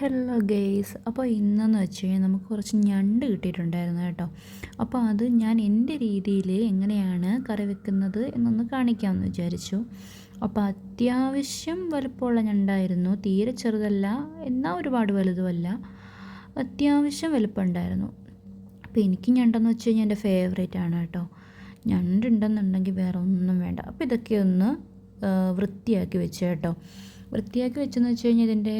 Hello guys അപ്പോൾ ഇന്നെന്ന് വെച്ച് കഴിഞ്ഞാൽ നമുക്ക് കുറച്ച് ഞണ്ട് കിട്ടിയിട്ടുണ്ടായിരുന്നു കേട്ടോ. അപ്പോൾ അത് ഞാൻ എന്റെ രീതിയിൽ എങ്ങനെയാണ് കറി വെക്കുന്നത് എന്നൊന്ന് കാണിക്കാമെന്ന് വിചാരിച്ചു. അപ്പോൾ അത്യാവശ്യം വലുപ്പമുള്ള ഞണ്ടായിരുന്നു. തീരെ ചെറുതല്ല എന്നാൽ ഒരുപാട് വലുതുമല്ല. അത്യാവശ്യം വലുപ്പമുണ്ടായിരുന്നു. അപ്പോൾ എനിക്ക് ഞണ്ടെന്ന് വെച്ച് കഴിഞ്ഞാൽ എന്റെ ഫേവറേറ്റ് ആണ് കേട്ടോ. ഞണ്ടുണ്ടെന്നുണ്ടെങ്കിൽ വേറെ ഒന്നും വേണ്ട. അപ്പോൾ ഇതൊക്കെ ഒന്ന് വൃത്തിയാക്കി വെച്ച് കേട്ടോ. വൃത്തിയാക്കി വെച്ചെന്ന് വെച്ച് കഴിഞ്ഞാൽ ഇതിന്റെ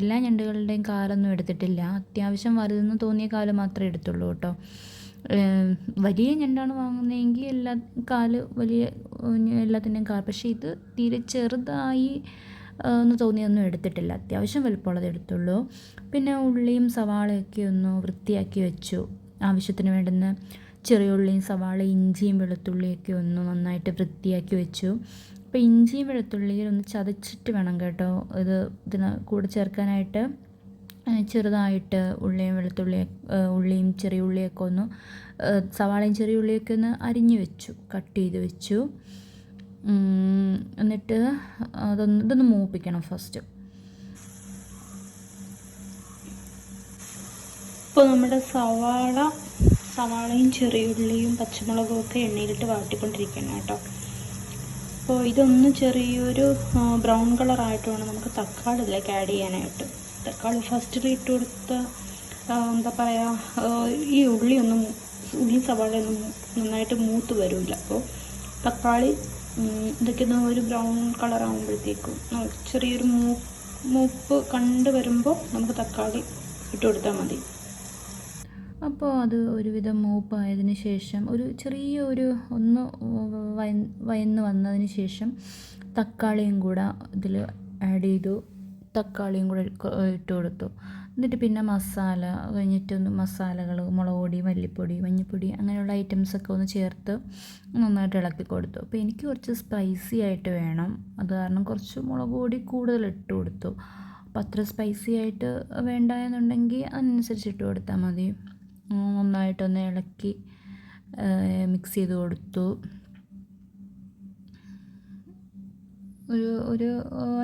എല്ലാ ഞണ്ടുകളുടെയും കാലൊന്നും എടുത്തിട്ടില്ല. അത്യാവശ്യം വലുതെന്ന് തോന്നിയ കാൽ മാത്രമേ എടുത്തുള്ളൂ കേട്ടോ. വലിയ ഞണ്ടാണ് വാങ്ങുന്നതെങ്കിൽ എല്ലാ കാൽ വലിയ എല്ലാത്തിന്റെയും കാൽ പക്ഷേ ഇത് തീരെ ചെറുതായി ഒന്ന് തോന്നിയൊന്നും എടുത്തിട്ടില്ല. അത്യാവശ്യം വലുപ്പമുള്ളത് എടുത്തുള്ളൂ. പിന്നെ ഉള്ളിയും സവാളയൊക്കെ ഒന്ന് വൃത്തിയാക്കി വെച്ചു. ആവശ്യത്തിന് വേണ്ടുന്ന ചെറിയ ഉള്ളിയും സവാള ഇഞ്ചിയും വെളുത്തുള്ളിയൊക്കെ ഒന്ന് നന്നായിട്ട് വൃത്തിയാക്കി വെച്ചു. അപ്പോൾ ഇഞ്ചിയും വെളുത്തുള്ളിയും ഒന്ന് ചതച്ചിട്ട് വേണം കേട്ടോ. ഇത് ഇതിന് കൂടെ ചേർക്കാനായിട്ട് ചെറുതായിട്ട് ഉള്ളിയും വെളുത്തുള്ളിയും ഉള്ളിയും ചെറിയ ഉള്ളിയൊക്കെ ഒന്ന് സവാളയും ചെറിയ ഉള്ളിയൊക്കെ ഒന്ന് അരിഞ്ഞു വെച്ചു കട്ട് ചെയ്ത് വെച്ചു. എന്നിട്ട് അതൊന്ന് ഇതൊന്ന് മൂപ്പിക്കണം ഫസ്റ്റ് ഇപ്പോൾ നമ്മുടെ സവാള സവാളയും ചെറിയുള്ളിയും പച്ചമുളകും ഒക്കെ എണ്ണയിലിട്ട് വാട്ടിക്കൊണ്ടിരിക്കണം കേട്ടോ. അപ്പോൾ ഇതൊന്ന് ചെറിയൊരു ബ്രൗൺ കളറായിട്ട് വേണം നമുക്ക് തക്കാളി ഇതിലേക്ക് ആഡ് ചെയ്യാനായിട്ട്. തക്കാളി ഫസ്റ്റിൽ ഇട്ട് കൊടുത്ത എന്താ പറയുക ഈ ഉള്ളി ഒന്നും ഉള്ളി സവാള ഒന്നും നന്നായിട്ട് മൂത്ത് വരില്ല അപ്പോൾ തക്കാളി ഇതൊക്കെ ഒരു ബ്രൗൺ കളർ ആകുമ്പോഴത്തേക്കും ചെറിയൊരു മൂപ്പ് കണ്ടു വരുമ്പോൾ നമുക്ക് തക്കാളി ഇട്ട് കൊടുത്താൽ മതി. അപ്പോൾ അത് ഒരുവിധം മൂപ്പായതിന് ശേഷം ഒരു ചെറിയ ഒരു ഒന്ന് വയ വയന്ന് വന്നതിന് ശേഷം തക്കാളിയും കൂടെ ഇതിൽ ആഡ് ചെയ്തു. തക്കാളിയും കൂടെ ഇട്ട് കൊടുത്തു. എന്നിട്ട് പിന്നെ മസാല കഴിഞ്ഞിട്ടൊന്ന് മസാലകൾ മുളക് പൊടി മല്ലിപ്പൊടി മഞ്ഞൾപ്പൊടി അങ്ങനെയുള്ള ഐറ്റംസൊക്കെ ഒന്ന് ചേർത്ത് നന്നായിട്ട് ഇളക്കി കൊടുത്തു. അപ്പോൾ എനിക്ക് കുറച്ച് സ്പൈസി ആയിട്ട് വേണം. അത് കാരണം കുറച്ച് മുളക് പൊടി കൂടുതൽ ഇട്ട് കൊടുത്തു. അപ്പോൾ അത്ര സ്പൈസി ആയിട്ട് വേണ്ട എന്നുണ്ടെങ്കിൽ അതിനനുസരിച്ച് ഇട്ട് കൊടുത്താൽ മതി. നന്നായിട്ടൊന്ന് ഇളക്കി മിക്സ് ചെയ്ത് കൊടുത്തു. ഒരു ഒരു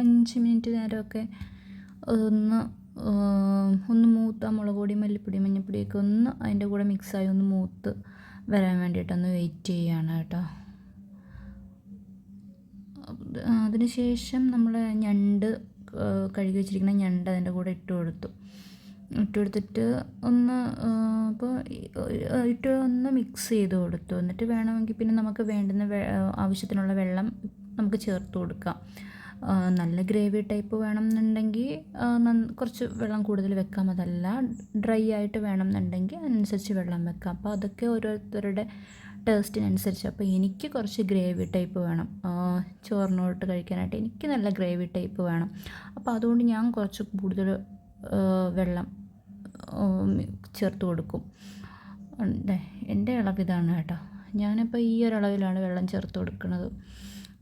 അഞ്ച് മിനിറ്റ് നേരമൊക്കെ ഒന്ന് ഒന്ന് മൂത്ത് മുളക് പൊടി മല്ലിപ്പൊടി മഞ്ഞൾപ്പൊടിയൊക്കെ ഒന്ന് അതിന്റെ കൂടെ മിക്സായി ഒന്ന് മൂത്ത് വരാൻ വേണ്ടിയിട്ടൊന്ന് വെയിറ്റ് ചെയ്യുകയാണ് കേട്ടോ. അതിനുശേഷം നമ്മൾ ഞണ്ട് കഴുകി വെച്ചിരിക്കുന്ന ഞണ്ട് അതിന്റെ കൂടെ ഇട്ട് കൊടുത്തു. ഇട്ടെടുത്തിട്ട് ഒന്ന് അപ്പോൾ ഇട്ട് ഒന്ന് മിക്സ് ചെയ്ത് കൊടുത്തു. എന്നിട്ട് വേണമെങ്കിൽ പിന്നെ നമുക്ക് വേണ്ടുന്ന ആവശ്യത്തിനുള്ള വെള്ളം നമുക്ക് ചേർത്ത് കൊടുക്കാം. നല്ല ഗ്രേവി ടൈപ്പ് വേണം എന്നുണ്ടെങ്കിൽ കുറച്ച് വെള്ളം കൂടുതൽ വെക്കാം. അതല്ല ഡ്രൈ ആയിട്ട് വേണം എന്നുണ്ടെങ്കിൽ അതിനനുസരിച്ച് വെള്ളം വെക്കാം. അപ്പോൾ അതൊക്കെ ഓരോരുത്തരുടെ ടേസ്റ്റിനനുസരിച്ച് അപ്പോൾ എനിക്ക് കുറച്ച് ഗ്രേവി ടൈപ്പ് വേണം. ചോറിനോട്ട് കഴിക്കാനായിട്ട് എനിക്ക് നല്ല ഗ്രേവി ടൈപ്പ് വേണം. അപ്പോൾ അതുകൊണ്ട് ഞാൻ കുറച്ച് കൂടുതൽ വെള്ളം ചേർത്ത് കൊടുക്കും. എന്റെ അളവ് ഇതാണ് കേട്ടോ. ഞാനിപ്പോൾ ഈ ഒരു അളവിലാണ് വെള്ളം ചേർത്ത് കൊടുക്കുന്നത്.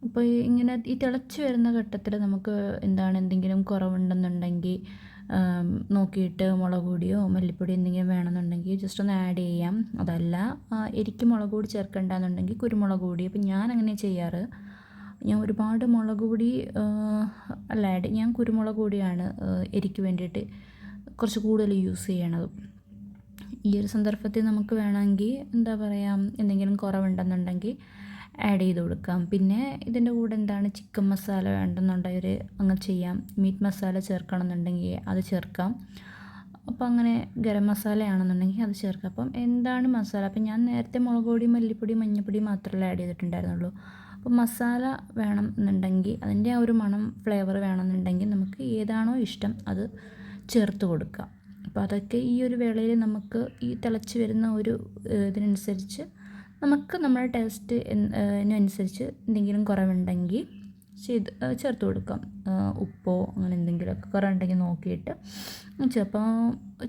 അപ്പോൾ ഇങ്ങനെ ഈ തിളച്ച് വരുന്ന ഘട്ടത്തിൽ നമുക്ക് എന്താണ് എന്തെങ്കിലും കുറവുണ്ടെന്നുണ്ടെങ്കിൽ നോക്കിയിട്ട് മുളക് പൊടിയോ മല്ലിപ്പൊടി എന്തെങ്കിലും വേണമെന്നുണ്ടെങ്കിൽ ജസ്റ്റ് ഒന്ന് ആഡ് ചെയ്യാം. അതല്ല എരിക്ക് മുളക് പൊടി ചേർക്കേണ്ടെന്നുണ്ടെങ്കിൽ കുരുമുളക് പൊടി. അപ്പം ഞാൻ അങ്ങനെ ചെയ്യാറ്. ഞാൻ ഒരുപാട് മുളക് പൊടി അല്ല ആഡ് ഞാൻ കുരുമുളക് പൊടിയാണ് എരിക്ക് വേണ്ടിയിട്ട് കുറച്ച് കൂടുതൽ യൂസ് ചെയ്യണത്. ഈ ഒരു സന്ദർഭത്തിൽ നമുക്ക് വേണമെങ്കിൽ എന്താ പറയുക എന്തെങ്കിലും കുറവുണ്ടെന്നുണ്ടെങ്കിൽ ആഡ് ചെയ്ത് കൊടുക്കാം. പിന്നെ ഇതിന്റെ കൂടെ എന്താണ് ചിക്കൻ മസാല വേണ്ടെന്നുണ്ടെങ്കിൽ അങ്ങ് ചെയ്യാം. മീറ്റ് മസാല ചേർക്കണമെന്നുണ്ടെങ്കിൽ അത് ചേർക്കാം. അപ്പോൾ അങ്ങനെ ഗരം മസാലയാണെന്നുണ്ടെങ്കിൽ അത് ചേർക്കാം. അപ്പം എന്താണ് മസാല അപ്പം ഞാൻ നേരത്തെ മുളക് പൊടി മല്ലിപ്പൊടി മഞ്ഞൾപ്പൊടി മാത്രമേ ആഡ് ചെയ്തിട്ടുണ്ടായിരുന്നുള്ളൂ. അപ്പോൾ മസാല വേണം എന്നുണ്ടെങ്കിൽ അതിന്റെ ആ ഒരു മണം ഫ്ലേവർ വേണമെന്നുണ്ടെങ്കിൽ നമുക്ക് ഏതാണോ ഇഷ്ടം അത് ചേർത്ത് കൊടുക്കുക അപ്പോൾ അതൊക്കെ ഈ ഒരു വേളയിൽ നമുക്ക് ഈ തിളച്ച് വരുന്ന ഒരു ഇതിനനുസരിച്ച് നമുക്ക് നമ്മുടെ ടേസ്റ്റ് അനുസരിച്ച് എന്തെങ്കിലും കുറവുണ്ടെങ്കിൽ ചെയ്ത് ചേർത്ത് കൊടുക്കാം. ഉപ്പോ അങ്ങനെ എന്തെങ്കിലുമൊക്കെ കുറവുണ്ടെങ്കിൽ നോക്കിയിട്ട് ചിലപ്പോൾ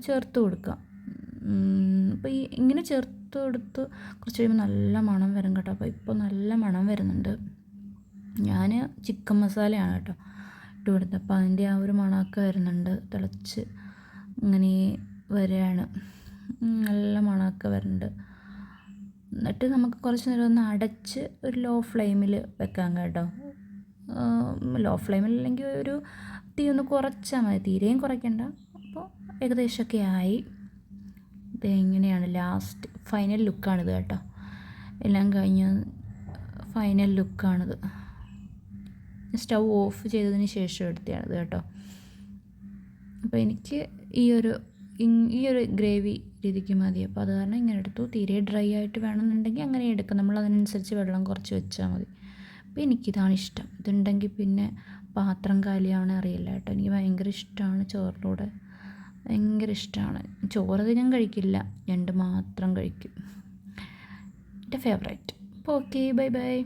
ചേർത്ത് കൊടുക്കാം. അപ്പോൾ ഈ ഇങ്ങനെ ചേർത്ത് കൊടുത്ത് കുറച്ച് കഴിയുമ്പോൾ നല്ല മണം വരും കേട്ടോ. അപ്പോൾ ഇപ്പോൾ നല്ല മണം വരുന്നുണ്ട്. ഞാൻ ചിക്കൻ മസാലയാണ് കേട്ടോ ഇട്ട് കൊടുത്തത്. അപ്പോൾ അതിന്റെ ആ ഒരു മണമൊക്കെ വരുന്നുണ്ട്. തിളച്ച് ഇങ്ങനെ വരികയാണ്. നല്ല മണമൊക്കെ വരുന്നുണ്ട്. എന്നിട്ട് നമുക്ക് കുറച്ച് നേരം ഒന്ന് അടച്ച് ഒരു ലോ ഫ്ലെയിമിൽ വെക്കാം കേട്ടോ. ലോ ഫ്ലെയിമിൽ അല്ലെങ്കിൽ ഒരു തീ ഒന്ന് കുറച്ചാൽ മതി. തീരെയും കുറയ്ക്കണ്ട. അപ്പോൾ ഏകദേശമൊക്കെ ആയി. ഇത് എങ്ങനെയാണ് ലാസ്റ്റ് ഫൈനൽ ലുക്കാണിത് കേട്ടോ. എല്ലാം കഴിഞ്ഞ് ഫൈനൽ ലുക്കാണിത് സ്റ്റൗ ഓഫ് ചെയ്തതിന് ശേഷം എടുത്തതാണിത് കേട്ടോ. അപ്പോൾ എനിക്ക് ഈ ഒരു ഈ ഒരു ഗ്രേവി രീതിക്ക് മതി. അപ്പോൾ അത് കാരണം ഇങ്ങനെ എടുത്തു. തീരെ ഡ്രൈ ആയിട്ട് വേണമെന്നുണ്ടെങ്കിൽ അങ്ങനെ എടുക്കാം. നമ്മൾ അതിനനുസരിച്ച് വെള്ളം കുറച്ച് വെച്ചാൽ മതി. അപ്പോൾ എനിക്കിതാണ് ഇഷ്ടം. ഇതുണ്ടെങ്കിൽ പിന്നെ പാത്രം കാലിയാവണേ അറിയില്ല കേട്ടോ. എനിക്ക് ഭയങ്കര ഇഷ്ടമാണ് ചോറിലൂടെ ഭയങ്കര ഇഷ്ടമാണ് ചോറ് ഞാൻ കഴിക്കില്ല. ഞണ്ട് മാത്രം കഴിക്കും. എന്റെ ഫേവറേറ്റ് ഓക്കെ ബൈ ബൈ